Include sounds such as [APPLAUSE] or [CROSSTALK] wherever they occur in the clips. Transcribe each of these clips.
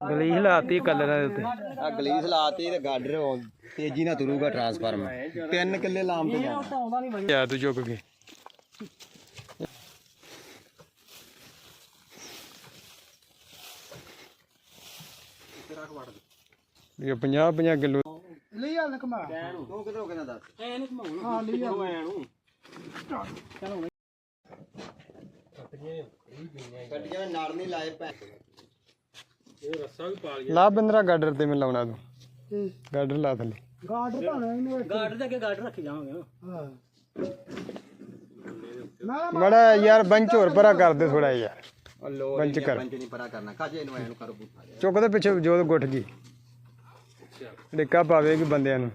ਗਲੀ ਹਿਲਾਤੀ ਕਲਰਾਂ ਦੇ ਉੱਤੇ। ਆ ਗਲੀਸ ਲਾਤੀ ਤੇ ਗਾਡਰ ਤੇਜ਼ੀ ਨਾਲ ਤੁਰੂਗਾ ਟਰਾਂਸਫਾਰਮ ਤਿੰਨ ਕਿੱਲੇ ਲਾਮ ਤੇ ਯਾ ਤੂੰ ਚੁੱਕ ਕੇ। ਇਹ 50 50 ਕਿਲੋ। ਲਈ ਆ ਲਕਮਾ ਤੂੰ ਕਿਧਰ ਹੋ ਕੇ ਨਾ ਦੱਸ। ਹਾਂ ਲਈ ਆ। ਗੱਡੀਆਂ ਨਾਲ ਨਹੀਂ ਲਾਏ ਪੈ ਲਾ ਬੰਦਰਾ ਗਾਡਰ ਤੇ ਮੈਂ ਲਾਉਣਾ ਤੂੰ। ਗਾਡਰ ਲਾ ਥੱਲੇ। ਗਾਰਡਰ ਭਾਣਾ ਇਹਨੂੰ ਗਾਰਡ ਦੇ ਅੱਗੇ ਗਾਰਡ ਰੱਖੀ ਜਾਵਾਂਗੇ ਹਾਂ। ਨਾ ਬੜਾ ਯਾਰ ਬੰਚ ਹੋਰ ਪਰਾ ਕਰ ਦੇ ਥੋੜਾ ਯਾਰ ਉਹ ਲੋ ਬੰਚ ਕਰ। ਪੰਜ ਨਹੀਂ ਪਰਾ ਕਰਨਾ। ਕਾਜੇ ਇਹਨੂੰ ਐਨੂੰ ਕਰ ਜਾ ਚੁੱਕ ਦੇ ਪਿੱਛੇ ਜੋਤ ਗੁੱਠ ਗਈ ਡਿੱਕਾ ਪਾਵੇਗੀ ਬੰਦਿਆਂ ਨੂੰ।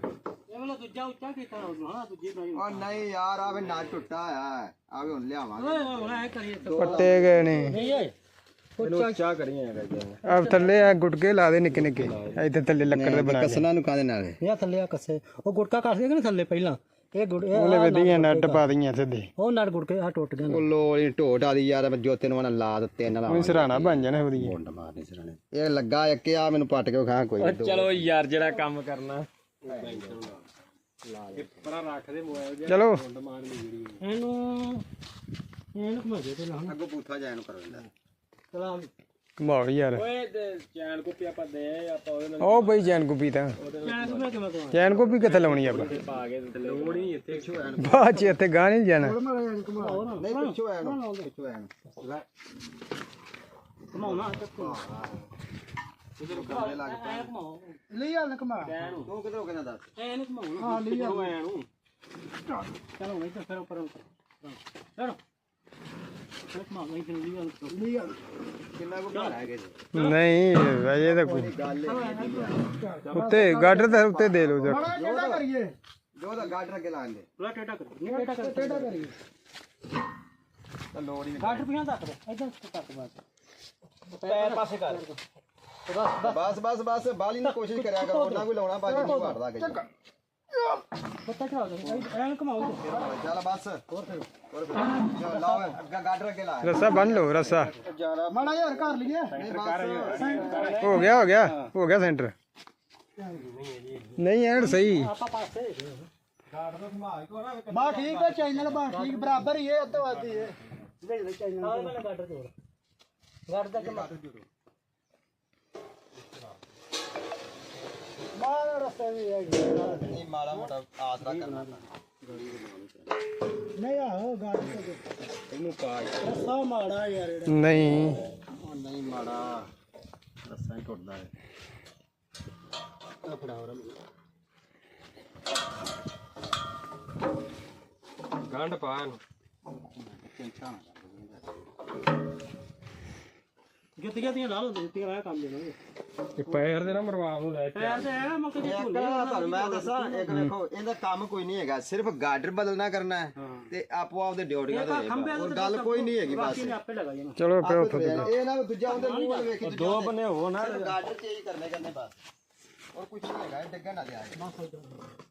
ਇਹ ਵਾਲਾ ਦੂਜਾ ਉੱਚਾ ਕੀਤਾ ਹਾਂ ਦੂਜੀ ਬਣਾਈ ਉਹ ਨਹੀਂ ਯਾਰ ਆਵੇ ਨਾ ਟੁੱਟਾ ਆ। ਆਵੇ ਹੁਣ ਲਿਆਵਾਂਗੇ। ਓਏ ਹੁਣ ਐ ਕਰੀਏ ਪੱਟੇ ਗਏ ਨੇ। ਨਹੀਂ ਓਏ। ਇਹਨੂੰ ਉੱਚਾ ਕਰੀਏ ਯਾਰ ਆ ਥੱਲੇ ਆ ਗੁਟਕੇ ਲਾ ਦੇ ਨਿੱਕੇ ਨਿੱਕੇ। ਇੱਥੇ ਥੱਲੇ ਲੱਕੜ ਦੇ ਬਣਾ ਕੇ ਕਸਣਾ ਨੂੰ ਕਾਦੇ ਨਾਲ ਇਹ? ਥੱਲੇ ਆ ਕੱਸੇ। ਉਹ ਗੁਟਕਾ ਕੱਸ ਗਿਆ ਨਾ ਥੱਲੇ ਪਹਿਲਾਂ? ਇਹ ਗੁੜ ਇਹ ਉਹਨੇ ਵਧੀਆਂ ਨੱਟ ਪਾ ਦਈਆਂ ਸਿੱਧੇ। ਉਹ ਨੜ ਗੁੜ ਕੇ ਆ ਟੁੱਟ ਗਿਆ ਉਹ ਲੋੜੀ ਢੋਟ ਆਦੀ ਯਾਰ ਮੈਂ ਜੋਤੇ ਨੂੰ ਮਨ ਲਾ ਦਿੱਤੇ ਇਹਨਾਂ ਉਹ ਨਾਲ ਸਰਾਣਾ ਬਣ ਜਾਣਾ ਉਹਦੀ। ਮੁੰਡ ਮਾਰਨੇ ਸਿਰਣੇ। ਇਹ ਲੱਗਾ ਇੱਕ ਆ ਮੈਨੂੰ ਪੱਟ ਕੇ ਖਾ ਕੋਈ ਨੀ। ਚਲੋ ਯਾਰ ਜਿਹੜਾ ਕੰਮ ਕਰਨਾ। ਚਲੋ। ਇਹਨੂੰ ਇਹਨੂੰ ਘੁਮਾ ਦੇ ਤੇ ਲਾ। ਅੱਗੋਂ ਬੂਥਾ ਜਾ ਇਹਨੂੰ ਕਰ ਦਿੰਦਾ ਚਲਾ ਘਮਾਓ ਯਾਰ। ਓਏ ਚੈਨ ਕੋਪੀ ਆਪਾਂ ਦੇ ਆਪਾਂ ਉਹਦੇ ਉਹ ਬਈ ਜੈਨ ਗੁੱਪੀ ਤਾਂ। ਚੈਨ ਕੋਪੀ ਕਿਵੇਂ ਕਰਾਂ ਜੈਨ ਗੁੱਪੀ ਕਿੱਥੇ ਲਾਉਣੀ ਆਪਾਂ? ਪਾ ਕੇ ਲੋੜ ਨਹੀਂ ਇੱਥੇ ਬਾਅਦ ਚ ਇੱਥੇ ਗਾਹ ਨਹੀਂ ਜਾਣਾ। ਨਹੀਂ ਪਿੱਛੋਂ ਐ ਨੂੰ ਪਿੱਛੋਂ ਐ ਨੂੰ ਘਮਾਉਣਾ ਚੱਕੋ ਇਧਰ ਕਮਰੇ ਲੱਗ ਪਏ ਲਈ ਆ ਲਕਮਾ ਤੂੰ ਕਿਧਰ ਹੋ ਕੇ ਨਾ ਦੱਸ ਐ ਇਹਨੂੰ ਘਮਾਉਣਾ। ਹਾਂ ਲਈ ਆ। ਐ ਨੂੰ ਚਲੋ ਤਾਂ ਫਿਰ ਉੱਪਰ। ਚਲੋ ਚਲੋ ਘਮਾਓ ਨਹੀਂ ਤੇ ਨਹੀਂ ਗੱਲ ਲਈ ਆ ਕਿੰਨਾ ਕੋ ਭਾਰ ਹੈਗੇ ਜੀ ਨਹੀਂ ਅਜੇ ਤਾਂ ਕੋਈ। ਗੱਲ ਉੱਤੇ ਗਾਡਰ ਦੇ ਉੱਤੇ ਦੇ ਲਓ ਜਾ ਬੜਾ ਕਿਹੜਾ ਕਰੀਏ ਜੋ ਦਾ ਗਾਡਰ ਅੱਗੇ ਲਾਣ ਦੇ ਬੜਾ ਟੇਟਾ ਕਰ ਨਹੀਂ ਟੇਟਾ ਕਰ ਕਿਹੜਾ ਕਰੀਏ? ਤਾਂ ਲੋੜ ਹੀ ਗਾਟਰ ਪਿਆਂ ਤੱਕ ਦੇ। ਇਦਾਂ ਤੱਕ ਬਸ। ਪੈਰ ਪਾਸੇ ਕਰ। ਬਸ ਬਸ। ਬਸ ਬਾਲੀ ਦੀ ਕੋਸ਼ਿਸ਼ ਕਰਿਆ ਕਰੋ। ਉਹਨਾਂ ਕੋਈ ਲਾਉਣਾ ਬਾਜੀ ਪੱਤਾ ਚੜਾ ਦੇ ਘਮਾਓ ਚੱਲ ਬਸ ਹੋਰ ਫਿਰ ਹੋਰ ਫਿਰ ਲਾਓ ਅੱਗਾ ਗਾਡਰ ਅੱਗੇ ਲਾ ਰੱਸਾ ਬੰਨ ਲਓ ਰੱਸਾ ਮਾੜਾ ਯਾਰ ਕਰ ਲਈਏ ਨਹੀਂ ਬਸ ਹੋ ਗਿਆ ਹੋ ਗਿਆ ਹੋ ਗਿਆ ਸੈਂਟਰ ਨਹੀਂ ਐਨ ਸਹੀ ਆਪਾਂ ਪਾਸੇ ਬਾ ਠੀਕ ਹੈ ਚੈਨਲ ਬਾ ਠੀਕ ਬਰਾਬਰ ਹੀ ਹੈ ਅੱਧਾ ਵਾਦੀ ਹੈ ਵੇਚ ਲੈ ਚਾਹੀਦਾ ਹਾਂ ਮੈਂ ਗਾਟਰ ਜੋੜ ਗਾਟਰ ਦਾ ਮਾਰ ਰਸਤੇ ਵੀ ਹੈ ਨਹੀਂ ਮਾੜਾ ਮੋਟਾ ਆਸਰਾ ਕਰਨਾ। ਨਹੀਂ ਆਹੋ ਗਾੜੀ ਤੇ ਇਹਨੂੰ ਪਾ ਰਸਾ ਮਾੜਾ ਯਾਰ ਇਹਦਾ। ਨਹੀਂ। ਉਹ ਨਹੀਂ ਮਾੜਾ। ਰਸਾ ਹੀ ਟੁੱਟਦਾ ਹੈ। ਗੰਢ ਪਾ ਜੁੱਤੀਆਂ ਦੀਆਂ ਲਾ ਲਓ ਜੁੱਤੀਆਂ ਲਾ ਕੰਮ ਦੇਣਗੇ ਇਹ ਪੈਰ ਦੇ ਨਾ ਮਰਵਾ ਨੂੰ ਲੈ ਪੈਰ ਤੇ ਹੈ ਮੁੱਕ ਜੇ ਇੱਕ ਨਾ ਤੁਹਾਨੂੰ ਮੈਂ ਦੱਸਾਂ ਇੱਕ ਵੇਖੋ ਇਹਦਾ ਕੰਮ ਕੋਈ ਨਹੀਂ ਹੈਗਾ ਸਿਰਫ ਗਾਡਰ ਬਦਲਣਾ ਕਰਨਾ ਹੈ ਤੇ ਆਪੋ ਆਪਦੇ ਡਿਊਟੀਆਂ ਤੇ ਹੋਰ ਗੱਲ ਕੋਈ ਨਹੀਂ ਹੈਗੀ ਬਸ। ਆਪੇ ਚਲੋ ਫਿਰ ਇਹ ਨਾ ਦੂਜਾ ਉਹਦੇ ਮੂੰਹ ਵੱਲ ਵੇਖੀ ਦੋ ਬੰਨੇ ਹੋ ਨਾ। ਗਾਡਰ ਚੇਂਜ ਕਰਨੇ ਕਰਨੇ ਬਸ। ਹੋਰ ਕੁਝ ਨਹੀਂ ਹੈਗਾ ਇਹ ਡਿੱਗਣ ਨਾ ਕਿ ਕੇ ਹੈ ਆ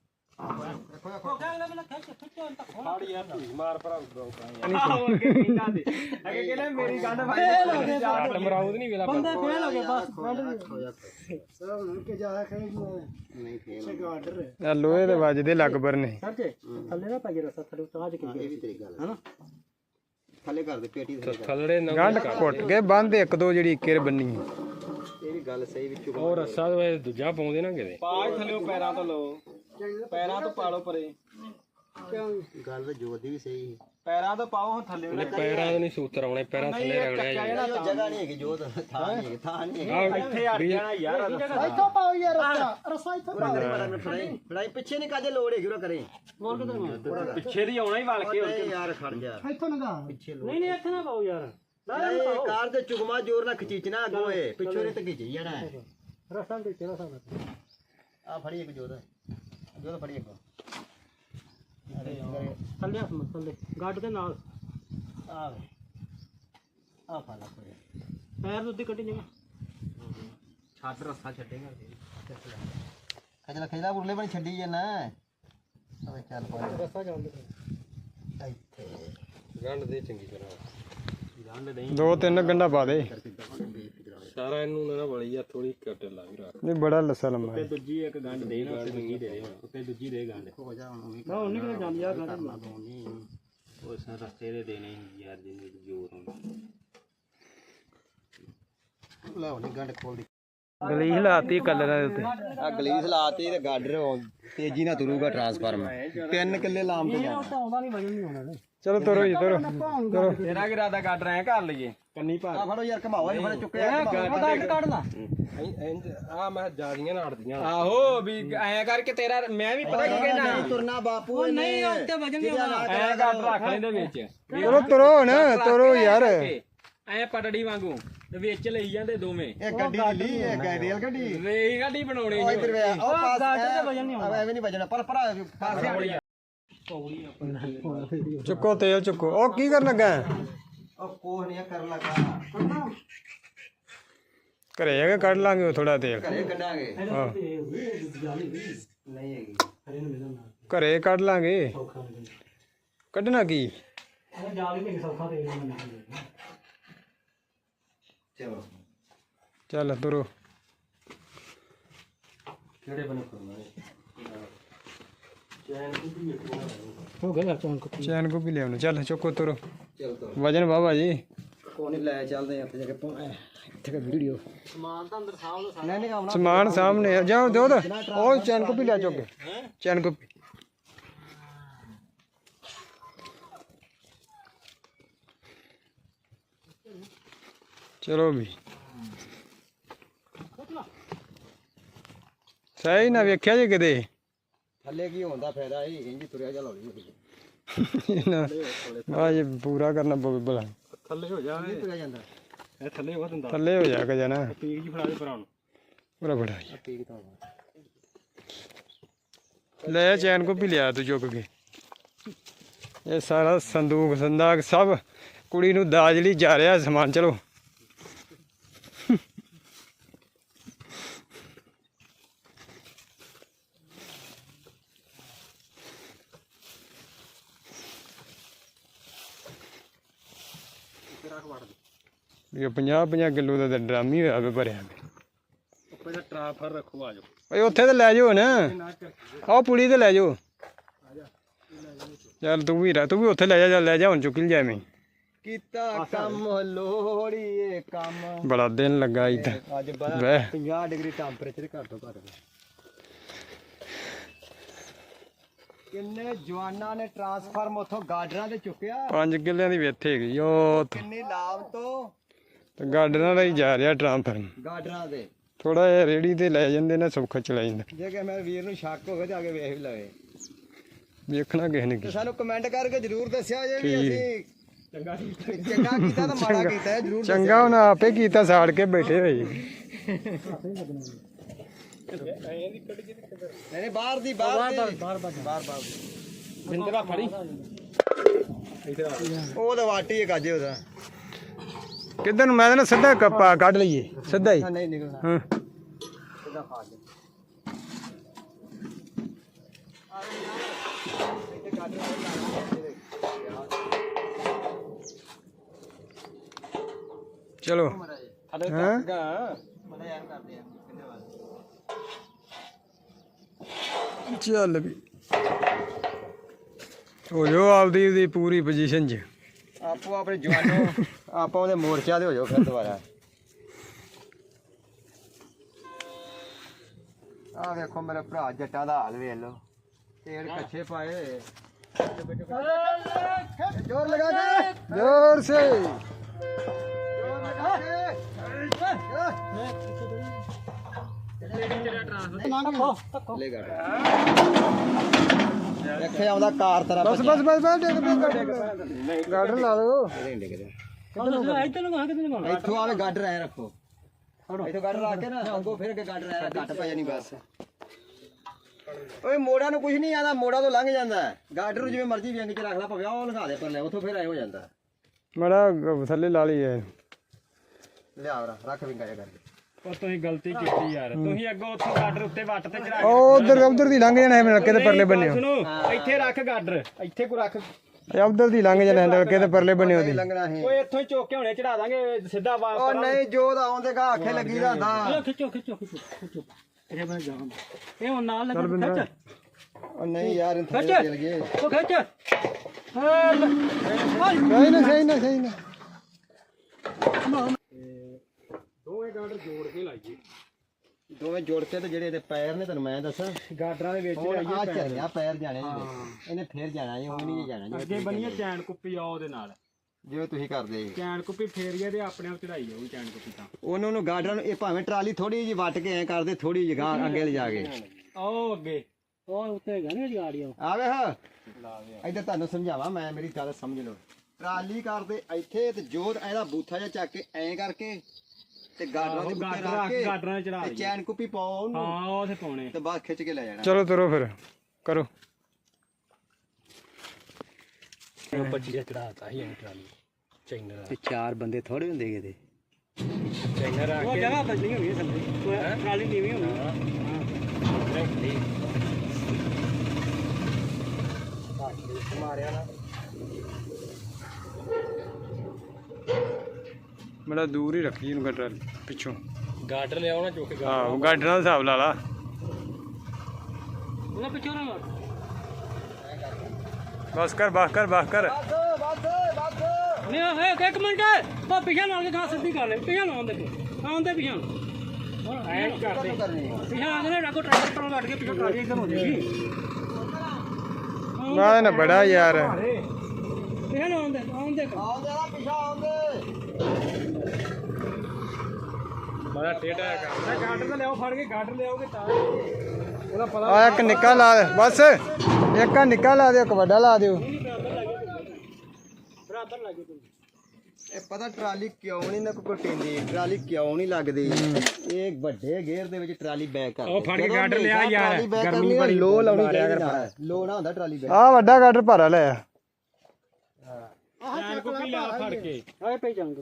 ਲੋਹੇ ਦੇ ਵੱਜਦੇ ਲੱਗ ਬਰਨੇ। ਸਰ ਜੀ ਥੱਲੇ ਨਾ ਪੈ ਰਸਾ ਥੱਲੇ ਉਤਾਰ ਕੇ ਇਹ ਵੀ ਤੇਰੀ ਗੱਲ ਹੈ ਥੱਲੇ ਕਰ ਦੇ ਪੇਟੀ ਦੇ ਥਲੜੇ ਗੰਢ ਘੁੱਟ ਕੇ ਬੰਦ ਇੱਕ ਦੋ ਜਿਹੜੀ ਕਿਰ ਬੰਨੀ ਇਹ ਵੀ ਗੱਲ ਸਹੀ ਵਿੱਚ ਉਹ ਰੱਸਾ ਦੂਜਾ ਪਾਉਂਦੇ ਨਾ ਕਿਤੇ। ਪਾਜ ਥੱਲੇ ਪੈਰਾਂ ਤੋਂ ਲਓ। ਪੈਰਾਂ ਤੋਂ ਪਾ ਲਓ ਪਰੇ। ਗੱਲ ਤਾਂ ਜੋਤ ਦੀ ਵੀ ਸਹੀ ਪੈਰਾਂ ਤੋਂ ਪਾਓ ਹੁਣ ਥੱਲੇ ਉਹਨੇ ਪੈਰਾਂ ਨਹੀਂ ਸੂਤਰ ਆਉਣੇ ਪੈਰਾਂ ਥੱਲੇ ਰਗੜਿਆ ਹੈ ਜਗ੍ਹਾ ਨਹੀਂ ਹੈਗੀ ਜੋਤ ਥਾਂ ਨਹੀਂ ਥਾਂ ਨਹੀਂ ਇੱਥੇ ਅੜ ਜਾਣਾ ਯਾਰ ਇੱਥੋਂ ਪਾਓ ਯਾਰ ਰਸਾ ਰਸਾ ਇੱਥੋਂ ਪਾਓ। ਫੜਾਈ ਪਿੱਛੇ ਨਹੀਂ ਕਾਜੇ ਲੋੜ ਹੈਗੀ ਉਹ ਕਰੇ। ਹੋਰ ਕਿਧਰ ਪਿੱਛੇ ਦੀ ਆਉਣਾ ਹੀ ਵਲ ਕੇ ਓਏ ਯਾਰ ਖੜ ਜਾ। ਇੱਥੋਂ ਨਗਾ ਪਿੱਛੇ ਲੋੜ ਨਹੀਂ ਨਹੀਂ ਇੱਥੇ ਨਾ ਪਾਓ ਯਾਰ। ਇਹ ਕਾਰ ਦੇ ਚੁਗਮਾ ਜ਼ੋਰ ਨਾਲ ਖਿੱਚਣਾ ਅੱਗੋਂ ਏ ਪਿੱਛੋਂ ਨੇ ਤਾਂ ਖਿੱਚੀ ਜਾਣਾ ਰਸਾ ਦੇ ਤੇਰਾ ਸਾਹ ਆ ਫੜੀ ਇੱਕ ਜੋਤ। ਜੋਤ ਫੜੀ ਇੱਕ। ਥੱਲੇ ਹੱਥ ਮਤ ਥੱਲੇ। ਗੱਡ ਦੇ ਨਾਲ। ਆ ਵੇ। ਆ ਫੜ ਲੈ ਕੋਈ। ਪੈਰ ਦੁੱਧੀ ਕੱਢੀ ਜਗਾ ਛੱਡ ਰਸਾ ਛੱਡੇਗਾ ਖਜਲਾ ਖਜਲਾ ਉਰਲੇ ਬਣ ਛੱਡੀ ਜਾਣਾ ਅਵੇ ਚੱਲ ਪਾ ਰਸਾ ਜਾਣ ਦੇ ਇੱਥੇ। ਗੰਢ ਦੇ ਚੰਗੀ ਤਰ੍ਹਾਂ। ਦੋ ਤਿੰਨ ਗੰਢਾ ਪਾ ਦੇ। ਸਾਰਾ ਇਹਨੂੰ ਨਾ ਵਲੀ ਆ ਥੋੜੀ ਕੱਟ ਲਾ ਵੀ ਰੱਖ। ਨਹੀਂ ਬੜਾ ਲੱਸਾ ਲੰਮਾ ਹੈ। ਦੂਜੀ ਇੱਕ ਗੰਢ ਦੇ ਨਾ ਉੱਤੇ ਦੂਜੀ ਦੇ ਦੇ ਉੱਤੇ ਦੂਜੀ ਦੇ ਗੰਢ। ਹੋ ਜਾ ਹੁਣ ਵੀ ਨਾ ਉਹਨੇ ਕਿਹਨੇ ਜਾਂਦੀ ਆ ਗਾੜੀ ਉਹ ਸਾਂ ਰਸਤੇ ਦੇ ਦੇਣੇ ਯਾਰ ਜਿੰਨੇ ਜੋਰ ਹੁੰਦਾ। ਲੈ ਉਹਨੇ ਗੰਢ ਖੋਲ ਦੀ ਗਲੀ ਹਿਲਾਤੀ ਕਲਰਾਂ ਦੇ ਉੱਤੇ। ਆ ਗਲੀਸ ਲਾਤੀ ਤੇ ਗਾਡਰ ਤੇਜ਼ੀ ਨਾਲ ਤੁਰੂਗਾ ਟਰਾਂਸਫਾਰਮ ਤਿੰਨ ਕਿੱਲੇ ਲਾਮ ਤੇ ਜਾਣਾ। ਆਉਂਦਾ ਨਹੀਂ ਵਜਨ ਨਹੀਂ ਆਉਣਾ ਚਲੋ ਤੁਰੋ ਜੀ ਤੁਰੋ। ਤੁਰੋ। ਤੇਰਾ ਕੀ ਇਰਾਦਾ ਕੱਢ ਰਹੇ ਕਰ ਲਈਏ। ਕੰਨੀ ਪਾ ਆ ਫੜੋ ਯਾਰ ਘਮਾਓ ਨਹੀਂ ਫੜੇ ਚੁੱਕਿਆ ਕੱਢਦਾ ਆ ਮੈਂ ਜਾਦੀਆਂ ਨਾੜਦੀਆਂ। ਆਹੋ ਵੀ ਐਂ ਕਰਕੇ ਤੇਰਾ ਮੈਂ ਵੀ ਪਤਾ ਕੀ ਕਹਿਣਾ। ਤੁਰਨਾ ਬਾਪੂ ਨਹੀਂ ਉੱਤੇ ਵਜਨ ਨਹੀਂ ਆਉਣਾ ਐਂ ਕੱਟ ਰੱਖ ਲੈਂਦੇ ਵਿੱਚ। ਚਲੋ ਤੁਰੋ ਹੁਣ ਤੁਰੋ ਯਾਰ। ਐਂ ਪਟੜੀ ਵਾਂਗੂ ਤੇ ਵਿੱਚ ਲਈ ਜਾਂਦੇ ਦੋਵੇਂ। ਇਹ ਗੱਡੀ ਲਈ ਇਹ ਗ- ਰੇਲ ਗੱਡੀ। ਰੇਲ ਗੱਡੀ ਬਣਾਉਣੀ ਉਹ ਇਧਰ ਵੇ ਉਹ ਪਾਸ ਗਾਡਰ ਤੇ ਵਜਨ ਨਹੀਂ ਆਉਂਦਾ। ਐਵੇਂ ਨਹੀਂ ਵਜਣਾ। ਪਰ ਭਰਾ ਪਾਸੇ ਚੁੱਕੋ ਤੇਲ ਚੁੱਕੋ ਉਹ ਕੀ ਕਰਨ ਲੱਗਾ ਉਹ ਕੋਹ ਨਹੀਂ ਕਰਨ ਲੱਗਾ ਘਰੇ ਜਾ ਕੇ ਕੱਢ ਲਾਂਗੇ ਉਹ ਥੋੜਾ ਤੇਲ ਘਰੇ ਕੱਢਾਂਗੇ ਆਹ, ਨਹੀਂ ਹੈਗੀ ਘਰੇ ਕੱਢ ਲਾਂਗੇ ਕੱਢਣਾ ਕੀ ਇਹ ਜਾ ਵੀ ਨਹੀਂ ਸੌਖਾ ਤੇ ਇਹਨਾਂ ਚਲੋ ਚੱਲ ਤੁਰੋ ਕਿਹੜੇ ਬਣੇ ਕਰਨਾ ਹੋ ਗਿਆ ਚੌਂ ਕੋ ਚੈਨ ਕੋ ਵੀ ਲਿਆਉਣਾ ਚੱਲ ਚੁੱਕੋ ਤੁਰੋ ਚਲ ਤੋ ਵਜਨ ਬਾਬਾ ਜੀ ਕੋਈ ਨਹੀਂ ਲੈ ਚੱਲਦੇ ਆ ਉੱਥੇ ਜਾ ਕੇ ਪਹੁੰ- ਐ, ਇੱਥੇ ਦਾ ਵੀਡੀਓ ਦੋ ਫਾਇਦਾ ਇਹ ਤੁਰਿਆ ਆ ਜੇ ਪੂਰਾ ਕਰਨਾ ਪਵੇ ਭਲਾ। ਥੱਲੇ ਹੋ ਜਾ ਨਹੀਂ ਤੁਰਿਆ ਜਾਂਦਾ। ਇਹ ਥੱਲੇ ਹੋ ਦਿੰਦਾ। ਥੱਲੇ ਹੋ ਜਾ ਕੇ ਜਾਣਾ। ਪੀਕ ਜੀ ਫੜਾ ਦੇ ਭਰਾ ਨੂੰ। ਪੂਰਾ ਬੜਾ ਠੀਕ ਤਾਂ ਲੈ ਚੈਨ ਕੋ ਵੀ ਲਿਆ ਤੂੰ ਚੁੱਕ ਕੇ। ਇਹ ਸਾਰਾ ਸੰਦੂਕ ਸੰਦਾਕ ਸਭ ਕੁੜੀ ਨੂੰ ਦਾਜ ਲਈ ਜਾ ਰਿਹਾ ਸਮਾਨ। ਚਲੋ। ਇਹ 50 50 ਕਿਲੋ ਦਾ ਤਾਂ ਡਰਮ ਹੀ ਹੋਇਆ ਵੇ ਭਰਿਆ ਵੇ ਪਹਿਲਾਂ ਟ੍ਰਾਂਸਫਰ ਰੱਖੋ ਆਜੋ ਓਏ ਉੱਥੇ ਤੇ ਲੈ ਜਾਓ ਨਾ। ਆਹ ਪੁਲੀ ਤੇ ਲੈ ਜਾਓ। ਚੱਲ ਤੂੰ ਵੀ ਰਹਿ ਤੂੰ ਵੀ ਉੱਥੇ ਲੈ ਜਾ ਲੈ ਜਾ ਹੁਣ ਚੁੱਕ ਲਿਆ ਮੈਂ ਕੀਤਾ ਕੰਮ ਲੋੜੀ ਇਹ ਕੰਮ। ਬੜਾ ਦਿਨ ਲੱਗਾ ਇੱਥੇ। ਅੱਜ ਬੜਾ ਬੈ 50 ਡਿਗਰੀ ਟੈਂਪਰੇਚਰ ਘੱਟ ਤੋਂ ਘੱਟ। ਕਿੰਨੇ ਜਵਾਨਾਂ ਨੇ ਟਰਾਂਸਫਾਰਮ ਉਥੋਂ ਗਾਡਰਾਂ ਤੇ ਚੁੱਕਿਆ? 5 ਕਿੱਲਿਆਂ ਦੀ ਵਿੱਥ ਹੈਗੀ ਉਹ ਉੱਥੇ। ਕਿੰਨੀ ਲਾਭ ਤੋਂ? ਤੇ ਗਾਰਡਨਾਂ ਦਾ ਹੀ ਜਾ ਰਿਹਾ ਟ੍ਰਾਂਸਫਰ ਗਾਡਰਾਂ ਦੇ? ਥੋੜਾ ਜਿਹਾ ਰੇੜੀ ਤੇ ਲੈ ਜਾਂਦੇ ਨੇ ਸੌਖਾ ਚਲਾ ਜਾਂਦਾ। ਜੇ ਕਿ ਮੇਰੇ ਵੀਰ ਨੂੰ ਸ਼ੱਕ ਹੋਵੇ ਤੇ ਕੇ ਵੇਖ ਵੀ ਲਵੇ। ਵੇਖਣਾ ਕਿਸੇ ਨੇ ਤੇ ਕੀ ਸਾਨੂੰ ਕਮੈਂਟ ਕਰਕੇ ਜਰੂਰ ਦੱਸਿਆ ਜੇ ਵੀ ਠੀਕ। ਅਸੀਂ ਚੰਗਾ ਚੰਗਾ ਕੀਤਾ ਤਾਂ ਮਾੜਾ ਕੀਤਾ ਹੈ ਜਰੂਰ ਚੰਗਾ ਉਹਨਾਂ ਆਪੇ ਕੀਤਾ ਸਾੜ ਕੇ ਬੈਠੇ ਹੋਏ। [LAUGHS] ਨਹੀਂ ਨਹੀਂ ਬਾਹਰ ਦੀ ਬਾਹਰ ਦੀ। ਬਾਹਰ ਬਾਹਰ ਬਿੰਦਰਾ ਫੜੀ ਉਹ ਤਾਂ ਵਾਟੀ ਹੈ ਕਾਜੇ ਉਹਦਾ। ਕਿੱਧਰ ਨੂੰ? ਮੈਂ ਤਾਂ ਸਿੱਧਾ ਕੱਪਾ ਕੱਢ ਲਈਏ। ਸਿੱਧਾ ਹੀ। ਨਹੀਂ ਨਿਕਲਣਾ। ਹਾਂ। ਸਿੱਧਾ ਫਾੜ ਦੇ। ਚਲੋ। ਹੈਂ? ਮਨੇ ਯਾਰ ਕਰਦੇ ਆ ਕਿੰਨੇ ਵਾਰ ਚੱਲ ਵੀ। ਹੋ ਜੋ ਆਪਦੀ ਦੀ ਪੂਰੀ ਪੋਜੀਸ਼ਨ 'ਚ। ਆਪੋ ਆਪਣੇ ਜਵਾਨੋ ਆਪੋ ਉਹਦੇ ਮੋਰਚਾ ਦੇ ਹੋ ਜਾਓ ਫਿਰ ਦੁਬਾਰਾ। ਆ ਵੇਖੋ ਮੇਰੇ ਭਰਾ ਜੱਟਾਂ ਦਾ ਹਾਲ ਵੇਖ ਲਓ। ਤੇੜ ਕੱਛੇ ਪਾਏ ਜੋਰ ਲਗਾ ਕੇ ਜ਼ੋਰ ਸੇ। ਜੋਰ ਲਗਾ ਕੇ ਲੈ ਗਾ ਇੱਥੇ ਆਉਂਦਾ ਕਾਰ ਤਰਾ ਬਸ ਬਸ ਬਸ ਬਸ ਡਿੱਗ ਪਿਆ ਗਾਰਡਨ ਲਾ ਦੋ। ਇੱਥੋਂ ਆਵੇ ਗਾਡਰ ਐ ਰੱਖੋ। ਇੱਥੋਂ ਗਾਡਰ ਰੱਖ ਕੇ ਨਾ ਅੱਗੋਂ ਫਿਰ ਕੇ ਗਾਡਰ ਐ ਘੱਟ ਪੈ ਜਾਣੀ ਬਸ। ਓਏ ਮੋੜਾ ਨੂੰ ਕੁਝ ਨਹੀਂ ਆਦਾ ਮੋੜਾ ਤੋਂ ਲੰਘ ਜਾਂਦਾ ਹੈ। ਗਾਡਰ ਨੂੰ ਜਿਵੇਂ ਮਰਜ਼ੀ ਵਿੰਗ ਚ ਰੱਖ ਲਾ ਭਾਵੇਂ ਉਹ ਲਗਾ ਦੇ ਪਰ ਲੈ ਉੱਥੋਂ ਫਿਰ ਐ ਹੋ ਜਾਂਦਾ ਮੜਾ ਥੱਲੇ ਲਾ ਲਈਏ। ਲਿਆ ਵਰਾ ਰੱਖ ਵਿੰਗਾ ਜਾ ਕਰਕੇ। ਉਹ ਤੁਸੀਂ ਗਲਤੀ ਕੀਤੀ ਯਾਰ। ਤੁਸੀਂ ਅੱਗੋਂ ਉੱਥੋਂ ਗਾਡਰ ਉੱਤੇ ਵੱਟ ਤੇ ਚੜਾ ਉਹ ਉਧਰ ਉਧਰ ਦੀ ਲੰਘ ਜਾਣਾ ਹੈ ਮੇਰੇ ਕਿਤੇ ਪਰਲੇ ਬੰਨੇ ਸੁਣੋ ਇੱਥੇ ਰੱਖ ਗਾਡਰ ਇੱਥੇ ਕੋ ਰੱਖ। ਇਹ ਉਧਰ ਦੀ ਲੰਘ ਜਾਣਾ ਨਲਕੇ ਤੇ ਪਰਲੇ ਬੰਨੇ ਉਹਦੀ ਲੰਘਣਾ ਹੈ ਓਏ ਇੱਥੋਂ ਹੀ ਚੁੱਕ ਕੇ ਹੁਣੇ ਚੜਾ ਦਾਂਗੇ ਸਿੱਧਾ ਵਾ ਉਹ ਨਹੀਂ ਜੋ ਦਾ ਆਉਂਦੇ ਗਾ ਆਖੇ ਲੱਗੀ ਦਾ ਹੁੰਦਾ। ਖਿੱਚੋ ਖਿੱਚੋ ਖਿੱਚੋ ਖਿੱਚੋ। ਇਹ ਮੈਂ ਜਾਵਾਂ। ਇਹ ਹੁਣ ਨਾਲ ਲੱਗ ਖਿੱਚ। ਉਹ ਨਹੀਂ ਯਾਰ ਖਿੱਚ। ਚਲ ਗਏ। ਉਹ ਖਿੱਚ। ਹਾਂ ਲੈ। ਸਹੀ ਨਾ ਸਹੀ ਨਾ। ਸਹੀ ਨਾ ਦੋਵੇਂ ਗਾਡਰ ਜੋੜ ਕੇ ਲਾਈਏ। ਦੋਵੇਂ ਜੋੜ ਕੇ ਤੇ ਜਿਹੜੇ ਇਹਦੇ ਪੈਰ ਨੇ ਤੈਨੂੰ ਮੈਂ ਦੱਸਾਂ। ਗਾਡਰਾਂ ਦੇ ਵਿੱਚ ਹੁਣ ਆ ਚੱਲ ਗਿਆ ਪੈਰ ਜਾਣੇ ਇਹਦੇ। ਇਹਨੇ ਫੇਰ ਜਾਣਾ ਇਹ ਉਹ ਨਹੀਂ ਜਾਣਾ। ਅੱਗੇ ਬਣੀਏ ਚੈਨ ਕੁੱਪੀ ਆ ਉਹਦੇ ਨਾਲ। ਜਿਵੇਂ ਤੁਸੀਂ ਕਰਦੇ। ਚੈਨ ਕੁੱਪੀ ਫੇਰੀਏ ਤੇ ਆਪਣੇ ਆਪ ਚੜਾਈ ਜਾਊ ਚੈਨ ਕੁੱਪੀ ਤਾਂ। ਉਹਨਾਂ ਨੂੰ ਗਾਰਡਨ ਨੂੰ ਇਹ ਭਾਵੇਂ ਟਰਾਲੀ ਥੋੜੀ ਜਿਹੀ ਵੱਟ ਕੇ ਐ ਕਰਦੇ ਥੋੜੀ ਜਿਹੀ ਗਾਂ ਅੱਗੇ ਲਿਜਾ ਕੇ। ਆਓ ਅੱਗੇ। ਉਹ ਉੱਤੇ ਹੈਗਾ ਨੀ ਗਾੜੀਆਂ ਆਵੇ ਹਾਂ ਇੱਧਰ ਤੁਹਾਨੂੰ ਸਮਝਾਵਾਂ ਮੈਂ ਮੇਰੀ ਗੱਲ ਸਮਝ ਲਓ। ਟਰਾਲੀ ਕਰਦੇ ਇੱਥੇ ਤੇ ਜੋਤ ਇਹਦਾ ਬੂਥਾ ਜਿਹਾ ਚੱਕ ਕੇ ਐਂ ਕਰਕੇ ਤੇ ਗਾਡਰਾਂ ਦੇ ਉੱਤੇ ਗਾਡਰ ਰੱਖ ਰੱਖ ਕੇ ਗਾਡਰਾਂ 'ਚ ਚੜਾ ਤੇ ਦਈਏ ਚੈਨ ਕੁੱਪੀ ਪਾਓ ਉਹਨੂੰ। ਹਾਂ ਉਹ ਤੇ ਪਾਉਣੇ। ਤੇ ਬਾਅਦ ਖਿੱਚ ਕੇ ਲੈ ਜਾਣਾ। ਚਲੋ ਤੁਰੋ ਫਿਰ। ਕਰੋ। ਪੱਚੀ ਚੜਾਤਾ ਹੀ ਐਂ ਟਰਾਲੀ। ਚੈਨਰ ਤੇ ਚਾਰ ਬੰਦੇ ਥੋੜੇ ਹੁੰਦੇ ਕਿਤੇ ਚੈਨਰ ਆ ਉਹ ਜਗ੍ਹਾ ਬਚਣੀ ਹੋਣੀ ਕੋਈ ਟਰਾਲੀ ਨੀਵੀਂ ਹੋਣੀ। ਬੜਾ ਦੂਰ ਹੀ ਰੱਖੀ ਇਹਨੂੰ ਗੱਡਰ ਪਿੱਛੋਂ। ਗਾਡਰ ਲਿਆਓ ਨਾ ਚੁੱਕ ਕੇ ਆਹੋ ਗਾਡਰ ਦਾ ਹਿਸਾਬ ਲਾ ਲਾ। ਉਹਨਾਂ ਪਿੱਛੋਂ ਨਾ ਮਾਰ। ਬਸ ਕਰ ਬਸ ਕਰ ਬਸ ਕਰ। ਨਹੀਂ ਉਹ ਇੱਕ ਇੱਕ ਮਿੰਟ। ਉਹ ਪਿਛਾ ਨਾਲ ਕੇ ਗਾਂ ਸਿੱਧੀ ਕਰ ਲੈ ਪਿਛਾ ਨਾ ਆਉਂਦੇ ਆਉਂਦੇ ਪਿਛਾ ਐਂ ਕਰਦੇ। ਪਿਛਾ ਨੇ ਰੱਖੋ ਟਰੈਕਟਰ ਤੋਂ ਕੱਢ ਕੇ ਪਿਛਾ ਟਰਾਲੀ ਇੱਧਰ ਹੋ ਜਾਏਗੀ। ਨਾ ਨਾ ਬੜਾ ਯਾਰ। ਪਿਛਾ ਨਾ ਆਉਂਦੇ ਆਉਂਦੇ ਆਉਂਦੇ ਨਾ ਪਿਛਾ ਆਉਂਦੇ ਬੜਾ ਟੇਢਾ ਹੈ ਕੰਮ ਗਾਡਰ ਤਾਂ ਲਿਆਓ ਫੜ ਕੇ ਗਾਡਰ ਲਿਆਓਗੇ ਤਾਂ। ਉਹਦਾ ਪਤਾ ਆ ਇੱਕ ਨਿੱਕਾ ਲਾ ਦੇ ਬਸ। ਇੱਕ ਆ ਨਿੱਕਾ ਲਾ ਦਿਓ ਇੱਕ ਵੱਡਾ ਲਾ ਦਿਓ। ਬਰਾਬਰ ਲੱਗੇ ਤੂੰ ਇਹ ਪਤਾ ਟਰਾਲੀ ਕਿਉਂ ਨਹੀਂ ਨਾ ਕੋਈ ਟਿੰਦੀ ਟਰਾਲੀ ਕਿਉਂ ਨਹੀਂ ਲੱਗਦੀ? ਇਹ ਵੱਡੇ ਗੇਅਰ ਦੇ ਵਿੱਚ ਟਰਾਲੀ ਬੈਕ ਕਰ ਉਹ ਫੜ ਕੇ ਗਾਡਰ ਲਿਆ ਯਾਰ, ਗਰਮੀ ਬੜੀ ਲੋ ਲਾਉਣੀ ਚਾਹੀਦੀ ਨਾਲ ਲੋ ਨਾ ਹੁੰਦਾ ਟਰਾਲੀ ਬੈਕ ਆ ਵੱਡਾ ਗਾਡਰ ਭਾਰਾ ਲੈ। ਆ ਚੈਨ ਕੁੱਪੀ ਲਿਆ ਫੜ ਕੇ। ਆਏ ਪਈ ਜਾਂਗ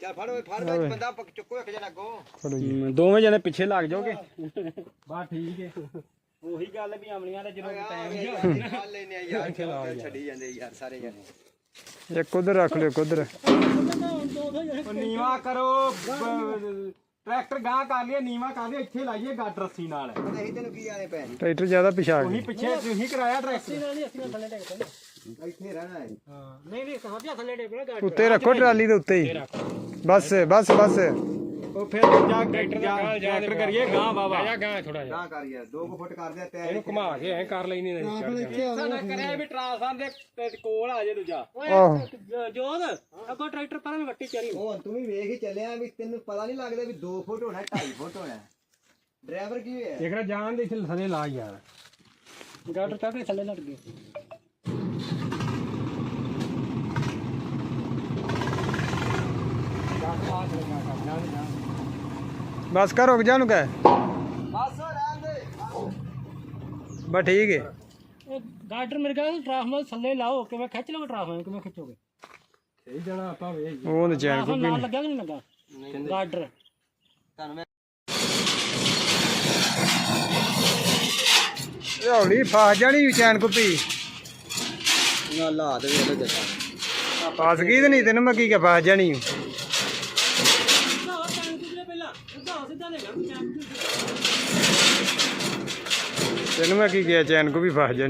ਚੱਲ ਫੜ ਓਏ ਫੜ ਵਿੱਚ ਬੰਦਾ ਪਕ- ਚੁੱਕੋ ਇੱਕ ਜਣਾ ਅੱਗੋਂ। ਦੋਵੇਂ ਜਣੇ ਪਿੱਛੇ ਲੱਗ ਜਾਓਗੇ। ਬਾ ਠੀਕ ਹੈ ਉਹੀ ਗੱਲ ਵੀ ਅਮਲੀਆਂ ਦਾ ਜਦੋਂ ਟਾਈਮ ਫੜ ਲੈਨੇ ਆ ਯਾਰ ਛੱਡੀ ਜਾਂਦੇ ਯਾਰ ਸਾਰੇ ਜਣੇ। ਇੱਕ ਉਧਰ ਰੱਖ ਲਿਓ ਇੱਕ ਉਧਰ ਨੀਵਾ ਕਰੋ ਟਰੈਕਟਰ ਗਾਂ ਕਰ ਲਿਆ ਨੀਵਾ ਕਰ ਲਿਆ ਇੱਥੇ ਲਾਈਏ ਗੱਡ ਰੱਸੀ ਨਾਲ। ਅਸੀਂ ਤੈਨੂੰ ਕੀ ਆਣੇ ਪੈਣ। ਟਰੈਕਟਰ ਜ਼ਿਆਦਾ ਪਿਛਾ ਗਏ। ਪਿੱਛੇ ਤੁਸੀਂ ਕਰਾਇਆ ਟਰੈਕਟਰ। ਨਹੀਂ ਅਸੀਂ ਥੱਲੇ ਪੈਣਾ ਇੱਥੇ ਰਹਿਣਾ ਹੈ। ਨਹੀਂ ਨਹੀਂ ਸਮਝਿਆ ਥੱਲੇ ਪੈਣਾ ਗਾੜੀ ਉੱਤੇ ਰੱਖੋ ਟਰਾਲੀ ਦੇ ਉੱਤੇ ਹੀ। ਬਸ ਬਸ ਬਸ। ਉਹ ਫਿਰ ਜਾ ਟਰੈਕਟਰ ਕਰੀਏ ਗਾਂ ਬਾਬਾ ਜਾ ਗਾਂ ਥੋੜਾ ਨਾ ਕਰ ਯਾਰ 2 ਫੁੱਟ ਕਰ ਦਿਆ ਤੇ ਇਹਨੂੰ ਘੁਮਾ ਕੇ ਐ ਕਰ ਲੈਣੀ ਨੇ। ਸਾਡਾ ਕਰਿਆ ਵੀ ਟਰਾਂਸਫਾਰਮ ਦੇ ਕੋਲ ਆ ਜੇ ਦੂਜਾ। ਓਏ ਜੋਦ ਅੱਗੋਂ ਟਰੈਕਟਰ ਪਰ ਮੈਂ ਵੱਟੀ ਚਰੀ ਉਹ ਤੂੰ ਵੀ ਵੇਖ ਹੀ ਚੱਲਿਆ ਵੀ ਤੈਨੂੰ ਪਤਾ ਨਹੀਂ ਲੱਗਦਾ ਵੀ 2 ਫੁੱਟ ਹੋਣਾ 2.5 ਫੁੱਟ ਹੋਣਾ। ਡਰਾਈਵਰ ਕੀ ਹੋਇਆ? ਦੇਖਣਾ ਜਾਣ ਦੇ ਥੱਲੇ ਲਾ ਯਾਰ। ਗਾਡਰ ਚੜ ਕੇ ਥੱਲੇ ਲੱਗ ਗਏ। ਬਸ ਕਰ ਰੁਕ ਜਾ ਨੂੰ ਕਹਿ। ਬਸ ਰਹਿਣ ਦੇ। ਬਸ ਠੀਕ ਹੈ ਇਹ ਗਾਡਰ ਮੇਰੇ ਕੋਲ ਟਰਾਂਸਫਾਰਮਰ ਥੱਲੇ ਲਾਓ ਕਿਵੇਂ ਖਿੱਚ ਲਓ ਟਰਾਂਸਫਾਰਮਰ ਕਿਵੇਂ ਖਿੱਚੋਗੇ? ਸਹੀ ਜਾਣਾ ਆਪਾਂ ਵੇਖ ਉਹ ਤੇ ਚੈਨ ਕੋ ਟਰਾਂਸਫਾਰਮਰ ਨਾਲ ਲੱਗਾ ਕਿ ਨਹੀਂ ਲੱਗਾ? ਗਾਡਰ ਤੁਹਾਨੂੰ ਮੈਂ ਹੌਲੀ ਫਸ ਜਾਣੀ ਚੈਨ ਕੁੱਪੀ ਨਾ ਲਾ ਦੇ ਉਹਦੇ ਜੱਟਾ ਫਸ ਗਈ ਤੇ ਨਹੀਂ ਤੈਨੂੰ ਮੈਂ ਕੀ ਕਿਹਾ ਫਸ ਜਾਣੀ ਸਿੱਧਾ ਟਾਈਮ ਕਿਧਰੇ ਪਹਿਲਾਂ ਸਿੱਧਾ ਸਿੱਧਾ ਲੈ ਗਾ ਤੈਨੂੰ ਮੈਂ ਕੀ ਕਿਹਾ ਚੈਨ ਕੋ ਵੀ ਫਸ ਜਾਣੀ